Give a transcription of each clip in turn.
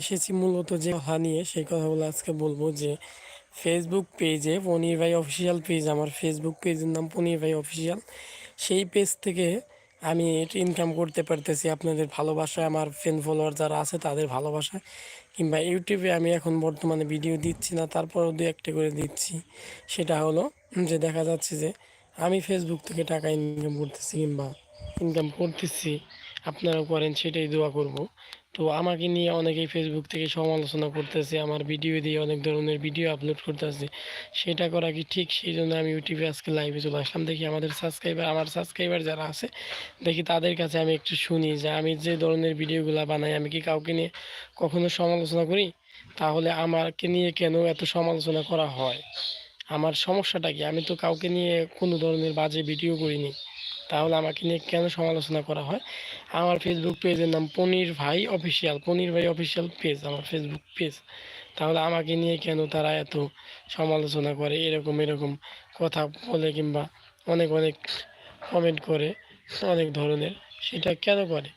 এসেছি মূলত যে কথা নিয়ে, সেই কথাগুলো আজকে বলব যে ফেসবুক পেজে পনির ভাই অফিসিয়াল পেজ আমার ফেসবুক পেজের নাম পনির ভাই অফিসিয়াল সেই পেজ থেকে আমি ইনকাম করতে পারতেছি আপনাদের ভালোবাসায়, আমার ফ্রেন্ড ফলোয়ার যারা আছে তাদের ভালোবাসায়। কিংবা ইউটিউবে আমি এখন বর্তমানে ভিডিও দিচ্ছি না, তারপরও দু একটা করে দিচ্ছি। সেটা হলো যে, দেখা যাচ্ছে যে, আমি ফেসবুক থেকে টাকা ইনকাম করতেছি কিংবা ইনকাম করতেছি। আপনারাও করেন সেটাই দোয়া করব। তো আমাকে নিয়ে অনেকেই ফেসবুক থেকে সমালোচনা করতেছে, আমার ভিডিও দিয়ে অনেক ধরনের ভিডিও আপলোড করতেছে। সেটা করা কি ঠিক? সেই জন্য আমি ইউটিউবে আজকে লাইভে চলে আসলাম। দেখি আমাদের সাবস্ক্রাইবার আমার সাবস্ক্রাইবার যারা আছে, দেখি তাদের কাছে আমি একটু শুনি যে আমি যে ধরনের ভিডিওগুলো বানাই, আমি কি কাউকে নিয়ে কখনো সমালোচনা করি? তাহলে আমাকে নিয়ে কেন এত সমালোচনা করা হয়? আমার সমস্যাটা কি? আমি তো কাউকে নিয়ে কোনো ধরনের বাজে ভিডিও করিনি। তাহলে আমাকে নিয়ে কেন সমালোচনা করা হয়? আমার ফেসবুক পেজের নাম পনির ভাই অফিসিয়াল পনির ভাই অফিসিয়াল পেজ আমার ফেসবুক পেজ তাহলে আমাকে নিয়ে কেন তারা এত সমালোচনা করে? এরকম এরকম কথা বলে কিংবা অনেক অনেক কমেন্ট করে অনেক ধরনের। সেটা কেন করে?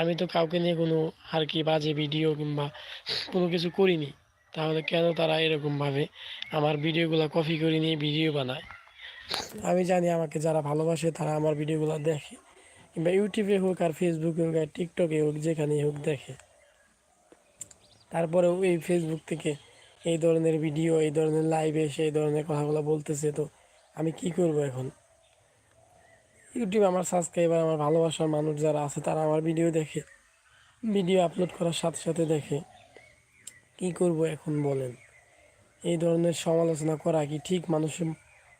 আমি তো কাউকে নিয়ে কোনো আর কি বাজে ভিডিও কিংবা কোনো কিছু করিনি। তাহলে কেন তারা এরকমভাবে আমার ভিডিওগুলো কপি করে নিয়ে ভিডিও বানায়? আমি জানি আমাকে যারা ভালোবাসে তারা আমার ভিডিওগুলো দেখে, কিংবা ইউটিউবে হোক আর ফেসবুকে হোক আর টিকটকে হোক, যেখানেই হোক দেখে। তারপরেও এই ফেসবুক থেকে এই ধরনের ভিডিও এই ধরনের লাইভে এসে এই ধরনের কথাগুলো বলতেছে, তো আমি কি করব এখন? ইউটিউব আমার সাবস্ক্রাইবার আমার ভালোবাসার মানুষ যারা আছে, তারা আমার ভিডিও দেখে ভিডিও আপলোড করার সাথে সাথে দেখে, কি করব এখন বলেন? এই ধরনের সমালোচনা করা কি ঠিক মানুষের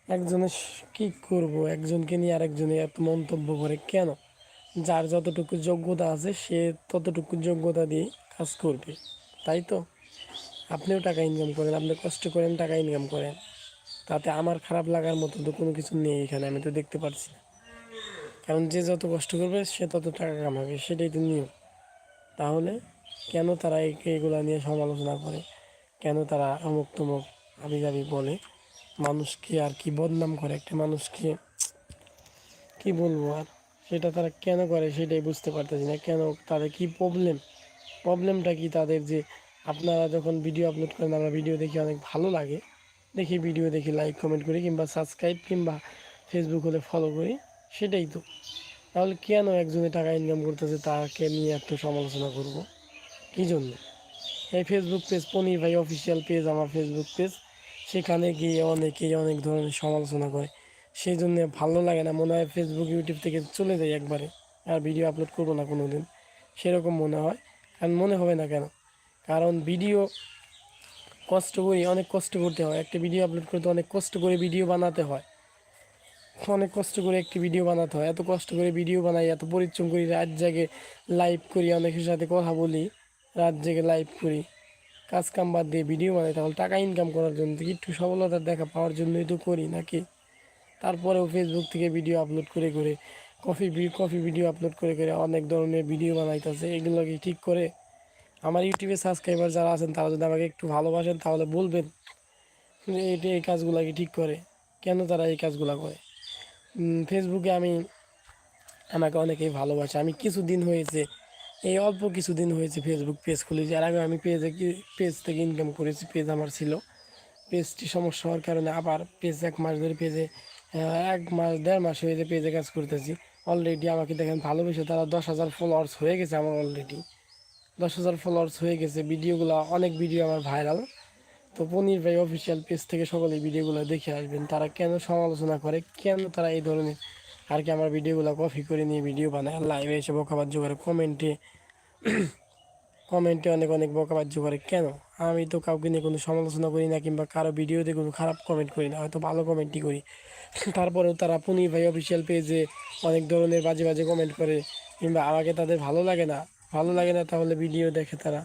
একজনের কি করব? একজনকে নিয়ে আরেকজনে এত মন্তব্য করে কেন? যার যতটুকু যোগ্যতা আছে, সে ততটুকু যোগ্যতা দিয়ে কাজ করবে। তাই তো? আপনিও টাকা ইনকাম করেন, আপনি কষ্ট করেন, টাকা ইনকাম করেন। তাতে আমার খারাপ লাগার মতো তো কোনো কিছু নেই এখানে, আমি তো দেখতে পাচ্ছি না। কারণ যে যত কষ্ট করবে, সে তত টাকা কামাবে, সেটাই তো নিয়ম। তাহলে কেন তারা এইগুলো নিয়ে সমালোচনা করে? কেন তারা অমুক তমুক যাবি বলে? মানুষকে আর কি বদনাম করে, একটা মানুষকে কি বলব আর? সেটা তারা কেন করে সেটাই বুঝতে পারতেছি না। কেন তাদের কি প্রবলেম প্রবলেমটা কি তাদের যে আপনারা যখন ভিডিও আপলোড করেন, আমরা ভিডিও দেখি অনেক ভালো লাগে। দেখি ভিডিও দেখি লাইক কমেন্ট করি কিংবা সাবস্ক্রাইব কিংবা ফেসবুক হলে ফলো করি, সেটাই তো। তাহলে কেন একজনে টাকা ইনকাম করতেছে, তাকে নিয়ে এত সমালোচনা করব? কী জন্য? এই ফেসবুক পেজ পনির ভাই অফিসিয়াল পেজ আমার ফেসবুক পেজ সেখানে গিয়ে অনেকেই অনেক ধরনের সমালোচনা করে। সেই জন্য ভালো লাগে না। মনে হয় ফেসবুক ইউটিউব থেকে চলে যাই একবারে। আর ভিডিও আপলোড করব না কোনো দিন সেরকম মনে হয়। কারণ মনে হবে না কেন? কারণ ভিডিও কষ্ট করি, অনেক কষ্ট করতে হয়। একটা ভিডিও আপলোড করতে অনেক কষ্ট করে ভিডিও বানাতে হয়। অনেক কষ্ট করে একটি ভিডিও বানাতে হয়। এত কষ্ট করে ভিডিও বানাই, এত পরিশ্রম করি, রাত জাগে লাইভ করি, অনেকের সাথে কথা বলি, রাত জেগে লাইভ করি। কাজ কাম বাদ দিয়ে ভিডিও বানাই, তাহলে টাকা ইনকাম করার জন্য একটু সফলতার দেখা পাওয়ার জন্যই তো করি, নাকি? তারপরেও ফেসবুক থেকে ভিডিও আপলোড করে করে কফি কফি ভিডিও আপলোড করে করে অনেক ধরনের ভিডিও বানাইতেছে এগুলোকে ঠিক করে? আমার ইউটিউবে সাবস্ক্রাইবার যারা আছেন, তারা যদি আমাকে একটু ভালোবাসেন, তাহলে বলবেন যে এটা এই কাজগুলোকে ঠিক করে? কেন তারা এই কাজগুলো করে? ফেসবুকে আমি, আমাকে অনেকেই ভালোবাসে। আমি কিছুদিন হয়েছে এই অল্প কিছুদিন হয়েছে ফেসবুক পেজ খুলেছি। আর আগে আমি পেজে পেজ থেকে ইনকাম করেছি পেজ আমার ছিল। পেজটি সমস্যা হওয়ার কারণে আবার পেজ এক মাস ধরে পেজে এক মাস, দেড় মাস হয়েছে পেজে কাজ করতেছি। অলরেডি আমাকে দেখেন ভালোবেসে তারা দশ হাজার ফলোয়ার্স হয়ে গেছে আমার অলরেডি দশ হাজার ফলোয়ার্স হয়ে গেছে, ভিডিওগুলো, অনেক ভিডিও আমার ভাইরাল তো পনির ভাই অফিসিয়াল পেজ থেকে সকলে ভিডিওগুলো দেখে আসবেন। তারা কেন সমালোচনা করে? কেন তারা এই ধরনের আর কি আমার ভিডিওগুলো কপি করে নিয়ে ভিডিও বানায়? লাইভে এসে বকাবাজ্য করে কমেন্টে কমেন্টে অনেক অনেক বকাবাজ্য করে কেন? আমি তো কাউকে নিয়ে কোনো সমালোচনা করি না কিংবা কারও ভিডিওতে কোনো খারাপ কমেন্ট করি না, হয়তো ভালো কমেন্টই করি। তারপরেও তারা পনির ভাই অফিসিয়াল পেজে অনেক ধরনের বাজে বাজে কমেন্ট করে কিংবা আমাকে তাদের ভালো লাগে না, ভালো লাগে না তাহলে ভিডিও দেখে তারা।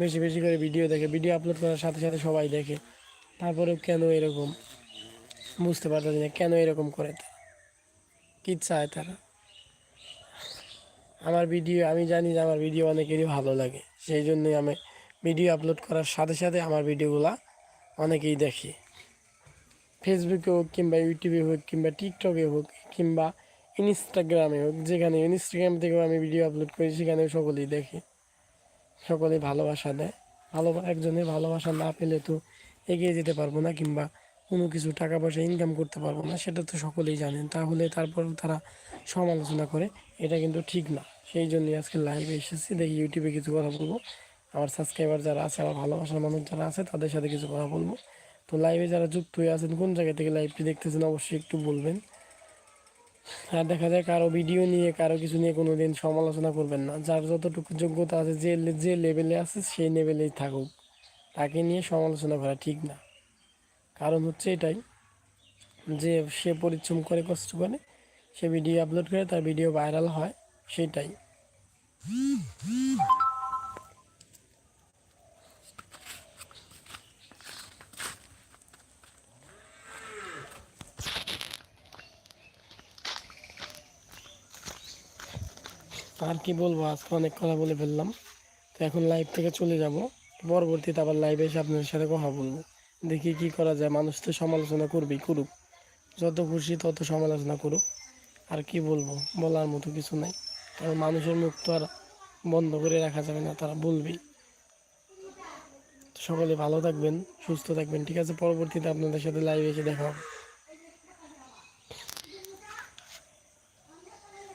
বেশি বেশি করে ভিডিও দেখে, ভিডিও আপলোড করার সাথে সাথে সবাই দেখে। তারপরেও কেন এরকম? বুঝতে পারতেছি না, কেন এরকম করে তারা? কী চায় তারা? আমার ভিডিও, আমি জানি যে আমার ভিডিও অনেকেরই ভালো লাগে। সেই জন্যই আমি ভিডিও আপলোড করার সাথে সাথে আমার ভিডিওগুলো অনেকেই দেখে। ফেসবুকে হোক কিংবা ইউটিউবে হোক কিংবা টিকটকে হোক কিংবা ইনস্টাগ্রামে হোক, যেখানে ইনস্টাগ্রাম থেকেও আমি ভিডিও আপলোড করি, সেখানেও সকলেই দেখে। সকলেই ভালোবাসা দেয়। ভালো একজনের ভালোবাসা না পেলে তো এগিয়ে যেতে পারব না কিংবা কোনো কিছু টাকা পয়সা ইনকাম করতে পারব না, সেটা তো সকলেই জানেন। তাহলে তারপর তারা সমালোচনা করে, এটা কিন্তু ঠিক না। সেই জন্যই আজকে লাইভে এসেছি। দেখি ইউটিউবে কিছু কথা বলব। আমার সাবস্ক্রাইবার যারা আছে, আমার ভালোবাসার মানুষ যারা আছে, তাদের সাথে কিছু কথা বলব। তো লাইভে যারা যুক্ত হয়ে আছেন, কোন জায়গা থেকে লাইভটি দেখতেছেন, অবশ্যই একটু বলবেন। আর দেখা যায় কারও ভিডিও নিয়ে, কারও কিছু নিয়ে কোনো দিন সমালোচনা করবেন না। যার যতটুকু যোগ্যতা আছে, যে যে লেভেলে আছে, সেই লেভেলেই থাকুক। তাকে নিয়ে সমালোচনা করা ঠিক না। কারণ হচ্ছে এটাই, যে সে পরিশ্রম করে, কষ্ট করে, সে ভিডিও আপলোড করে, তার ভিডিও ভাইরাল হয়, সেটাই। আর কি বলব, আজকে অনেক কথা বলে ফেললাম। তো এখন লাইভ থেকে চলে যাব। পরবর্তীতে আবার লাইভে এসে আপনাদের সাথে কথা বলব। দেখি কি করা যায়। মানুষ তো সমালোচনা করবেই, করুক। যত খুশি তত সমালোচনা করুক। আর কি বলব, বলার মতো কিছু নাই। কারণ মানুষের মুখ তো আর বন্ধ করে রাখা যাবে না, তারা বলবেই। সকলে ভালো থাকবেন, সুস্থ থাকবেন, ঠিক আছে? পরবর্তীতে আপনাদের সাথে লাইভে এসে দেখা হবে।